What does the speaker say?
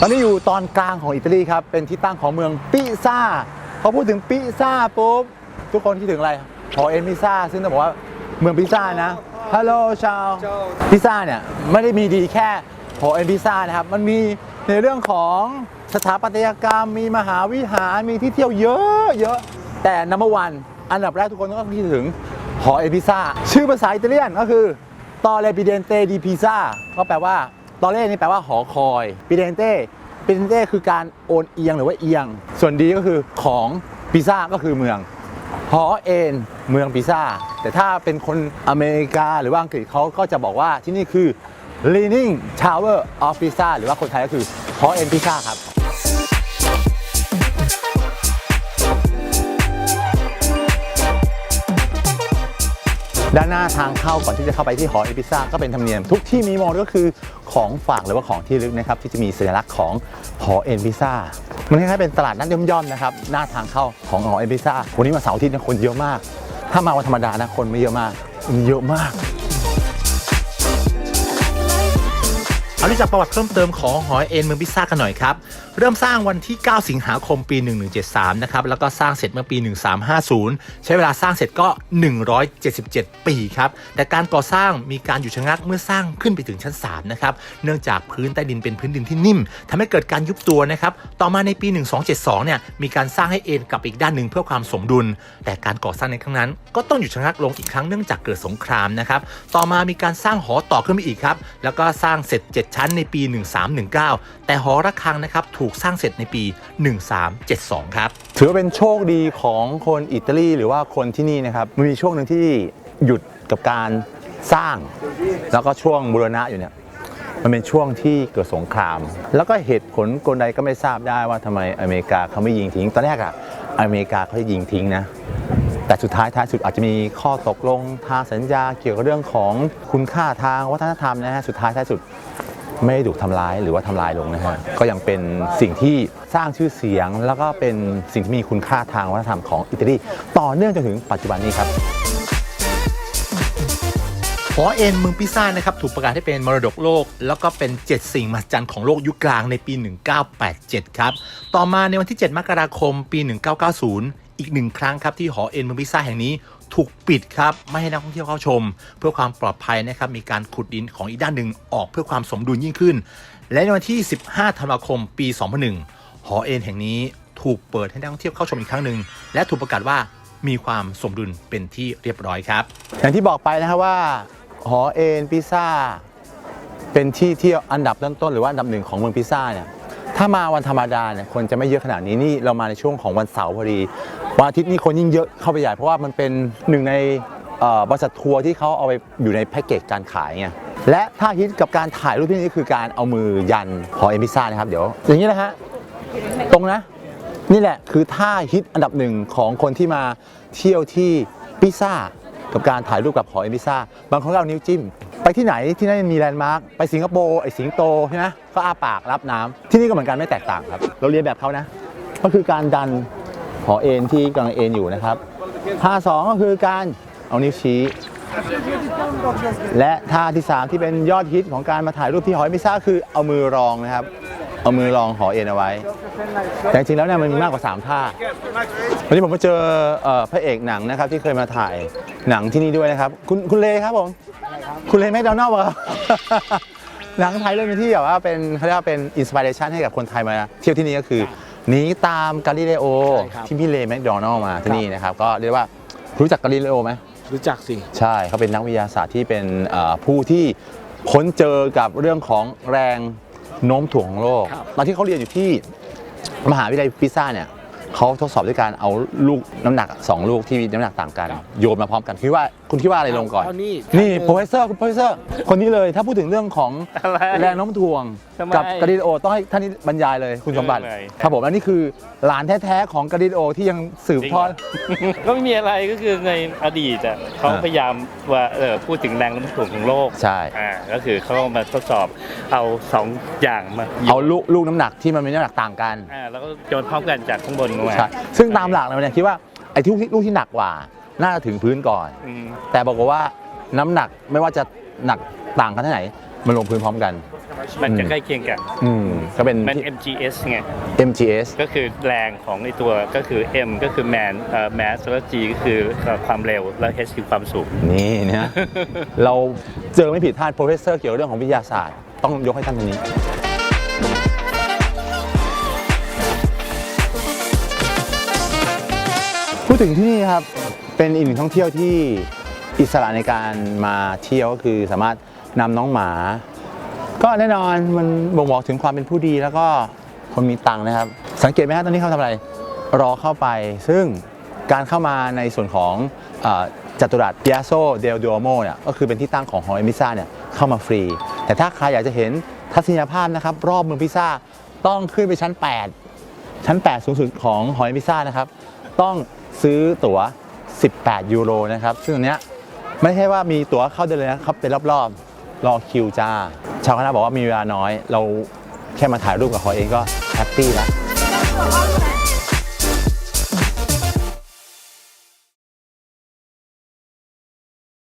ตอนนี้อยู่ตอนกลางของอิตาลีครับ เป็นที่ตั้งของเมืองปิซ่าพอพูดถึงปิซ่าปุ๊บ ทุกคนคิดถึงอะไรหอเอ็นพิซาซึ่งต้องบอกว่าเมืองพิซ่านะฮัลโหลชาวพิซ่าเนี่ย ไม่ได้มีดีแค่หอเอ็นพิซานะครับ มันมีในเรื่องของสถาปัตยกรรม มีมหาวิหาร มีที่เที่ยวเยอะเยอะแต่นัมเบอร์วันอันดับแรกทุกคนต้องคิดถึงหอเอ็นพิซ่าชื่อภาษาอิตาเลียนก็คือตอเรปิเดนเตดีพิซ่าก็แปลว่า ตอเรนี่แปลว่าหอคอยปิเดนเต้ปิเดนเต้คือการโอนเอียงหรือว่าเอียง ส่วนดีก็คือของปิซ่าก็คือเมืองหอเอ็นเมืองปิซ่า แต่ถ้าเป็นคนอเมริกาหรือว่าอังกฤษเขาก็จะบอกว่าที่นี่คือ Leaning Tower of Pisa หรือว่าคนไทยก็คือหอเอ็นพิซ่าครับ ด้านหน้าทางเข้าก่อนที่จะเข้าไปที่หอเอพิซ่าก็เป็นธรรมเนียมทุกที่มีมอก็คือของฝากหรือว่าของที่ลึกนะครับที่จะมีสัญลักษณ์ของหอเอพิซ่ามันคล้ายๆเป็นตลาดนัดย่อมๆนะครับหน้าทางเข้าของหอเอพิซ่าวันนี้มาเสาร์อาทิตย์เนี่ยคนเยอะมาก ถ้ามาวันธรรมดานะคนไม่เยอะมากเยอะมาก เอารู้จักประวัติเพิ่มเติมของหอยเอ็นเมืองพิซซ่ากันหน่อยครับ เริ่มสร้างวันที่ 9 สิงหาคมปี 1173 นะครับ แล้วก็สร้างเสร็จเมื่อปี 1350 ใช้เวลาสร้างเสร็จก็ 177 ปีครับ แต่การก่อสร้างมีการหยุดชะงักเมื่อสร้างขึ้นไปถึงชั้น 3 นะครับ เนื่องจากพื้นใต้ดินเป็นพื้นดินที่นิ่มทำให้เกิดการยุบตัวนะครับ ต่อมาในปี 1272 เนี่ย มีการสร้างให้เอ็นกลับอีกด้านหนึ่งเพื่อความสมดุล แต่การก่อสร้างในครั้งนั้น ก็ต้องหยุดชะงักลงอีกครั้งเนื่องจากเกิดสงครามนะครับ ต่อมามีการสร้างหอต่อขึ้นมาอีกครับ แล้วก็สร้างเสร็จ7 ชั้นในปี 1319 แต่หอระฆังนะครับถูกสร้างเสร็จในปี 1372 ครับ ถือว่าเป็นโชคดีของคนอิตาลีหรือว่าคนที่นี่นะครับมันมีช่วงหนึ่งที่หยุดกับการสร้าง แล้วก็ช่วงบูรณะอยู่เนี่ยมันเป็นช่วงที่เกิดสงคราม แล้วก็เหตุผลกลใดก็ไม่ทราบได้ว่าทำไมอเมริกาเขาไม่ยิงทิ้ง ตอนแรกอะอเมริกาเขาจะยิงทิ้งนะ แต่สุดท้ายท้ายสุดอาจจะมีข้อตกลงทางสัญญาเกี่ยวกับเรื่องของคุณค่าทางวัฒนธรรมนะฮะ สุดท้ายท้ายสุด ไม่ได้ถูกทำร้ายหรือว่าทำลายลงนะฮะก็ยังเป็นสิ่งที่สร้างชื่อเสียง แล้วก็เป็นสิ่งที่มีคุณค่าทางวัฒนธรรมของอิตาลีต่อเนื่องจนถึงปัจจุบันนี้ครับหอเอ็นเมืองปิซ่านะครับถูกประกาศให้เป็นมรดกโลก แล้วก็เป็น 7 สิ่งมหัศจรรย์ของโลกยุคกลางในปี 1987 ครับ ต่อมาในวันที่ 7 มกราคมปี 1990 อีกหนึ่งครั้งครับที่หอเอ็นเมืองปิซ่าแห่งนี้ ถูกปิดครับ ไม่ให้นักท่องเที่ยวเข้าชม เพื่อความปลอดภัยนะครับ มีการขุดดินของอีกด้านหนึ่งออกเพื่อความสมดุลยิ่งขึ้น และในวันที่ 15 ธันวาคม ปี 2001 หอเอ็นแห่งนี้ถูกเปิดให้นักท่องเที่ยวเข้าชมอีกครั้งหนึ่ง และถูกประกาศว่ามีความสมดุลเป็นที่เรียบร้อยครับ อย่างที่บอกไปนะครับว่า หอเอ็นพิซซ่าเป็นที่เที่ยวอันดับต้นๆหรือว่าอันดับหนึ่งของเมืองพิซซ่าเนี่ย ถ้ามาวันธรรมดาเนี่ยคนจะไม่เยอะขนาดนี้นี่เรามาในช่วงของวันเสาร์พอดีวันอาทิตย์นี่คนยิ่งเยอะเข้าไปใหญ่เพราะว่ามันเป็นหนึ่งในบริษัททัวร์ที่เขาเอาไปอยู่ในแพ็กเกจการขายไงและถ้าฮิตกับการถ่ายรูปที่นี่คือการเอามือยันหอเอ็นพิซซ่านะครับเดี๋ยว อย่างนี้นะฮะตรงนะนี่แหละคือท่าฮิตอันดับหนึ่งของคนที่มาเที่ยวที่พิซซ่า กับการถ่ายรูปกับหอเอ็นพิซซ่าบางคนก็เอานิ้วจิ้ม ไปที่ไหนที่นั่นมีแลนด์มาร์คไปสิงคโปร์ไอสิงโตใช่ไหมก็อ้าปากรับน้ำที่นี่ก็เหมือนกันไม่แตกต่างครับ เราเรียนแบบเขานะ ก็คือการดันหอเอ็นที่กำลังเอ็นอยู่นะครับท่าสองก็คือการเอานิ้วชี้ และท่าที่ 3 ที่เป็นยอดฮิตของการมาถ่ายรูปที่หอเอ็นพิซซ่าคือเอามือรองนะครับเอามือรองหอเอ็นเอาไว้ แต่จริงแล้วเนี่ยมันมีมากกว่า 3 ท่า วันนี้ผมมาเจออพระเอกหนังนะครับที่เคยมาถ่าย หนังที่นี่ด้วยนะครับ คุณคุณเลครับผมคุณเลแมคโดนัลด์ครับ หนังไทยเรื่องนี้ที่แบบว่าเป็นเขาเรียกว่าเป็นอินสปิเรชันให้กับคนไทยมาเที่ยวที่นี่ก็คือหนีตามกาลิเลโอใช่ครับที่พี่เลแมคโดนัลด์มาที่นี่นะครับ ก็เรียกว่ารู้จักกาลิเลโอไหม รู้จักสิ ใช่เขาเป็นนักวิทยาศาสตร์ที่เป็นเอ่อผู้ที่ค้นเจอกับเรื่องของแรงโน้มถ่วงของโลก ครับตอนที่เขาเรียนอยู่ที่มหาวิทยาลัยพิซซ่าเนี่ย เขาทดสอบด้วยการเอาลูกน้ำหนักสองลูกที่มีน้ำหนักต่างกัน โยนมาพร้อมกันคิดว่าคุณคิดว่าอะไรลงก่อน เอานี่นี่ครับโปรเฟสเซอร์คุณโปรเฟสเซอร์ คนนี้เลยถ้าพูดถึงเรื่องของอะไร แรงโน้มถ่วง ทำไมกับกาลิเลโอต้องให้ท่านนี้บรรยายเลยคุณสมบัติเรื่องอะไรครับผมอันนี้คือหลานแท้ๆของกาลิเลโอที่ยังสืบทอด ก็ไม่มีอะไรก็คือในอดีตอะเขาอ่า พยายามว่าเออพูดถึงแรงโน้มถ่วงของโลกใช่ อ่าก็คือเขามาทดสอบเอาสองอย่างมาโยนเอาลูกลูกน้ำหนักที่มันมีน้ำหนักต่างกันอ่าแล้วก็โยนพร้อมกันจากข้างบนลงมา ใช่ซึ่งตามหลักเราเนี่ยคิดว่าไอ้ที่ลูกที่ลูกที่หนักกว่า น่าจะถึงพื้นก่อน อืมแต่บอกฏว่าน้ำหนักไม่ว่าจะหนักต่างกันเท่าไหนมันลงพื้นพร้อมกัน มันจะอืมใกล้เคียงกัน อืมก็เป็น มันที่ MGS ไง MGS ก็คือแรงของไอตัวก็คือ M ก็คือ man เอ่อ mass แล้ว G ก็คือความเร็ว แล้ว H คือความสูง นี่นะ เราเจอไม่ผิดท่านโปรเฟสเซอร์เกี่ยวกับเรื่องของวิทยาศาสตร์ ต้องยกให้ท่านตรงนี้ พูดถึงที่นี่ครับ เป็นอีกหนึ่งท่องเที่ยวที่อิสระในการมาเที่ยวก็คือสามารถนำน้องหมา ก็แน่นอนมันบ่งบอกถึงความเป็นผู้ดีแล้วก็คนมีตังค์นะครับ สังเกตไหมฮะตอนนี้เขาทำอะไรรอเข้าไป ซึ่งการเข้ามาในส่วนของอจัตุรัส Piazza del Duomo เนี่ยก็คือเป็นที่ตั้งของหอเอมิซ่าเนี่ยเข้ามาฟรี แต่ถ้าใครอยากจะเห็นทัศนียภาพนะครับ รอบเมืองพิซซ่าต้องขึ้นไปชั้น 8 ชั้น 8 สูงสุดของหอเอมิซ่านะครับ ต้องซื้อตั๋ว 18 ยูโรนะครับ ซึ่งตรงนี้ไม่ใช่ว่ามีตั๋วเข้าได้เลยนะครับเป็นรอบๆ รอคิวจ้า ชาวคณะบอกว่ามีเวลาน้อย เราแค่มาถ่ายรูปกับเขาเองก็แฮปปี้แล้ว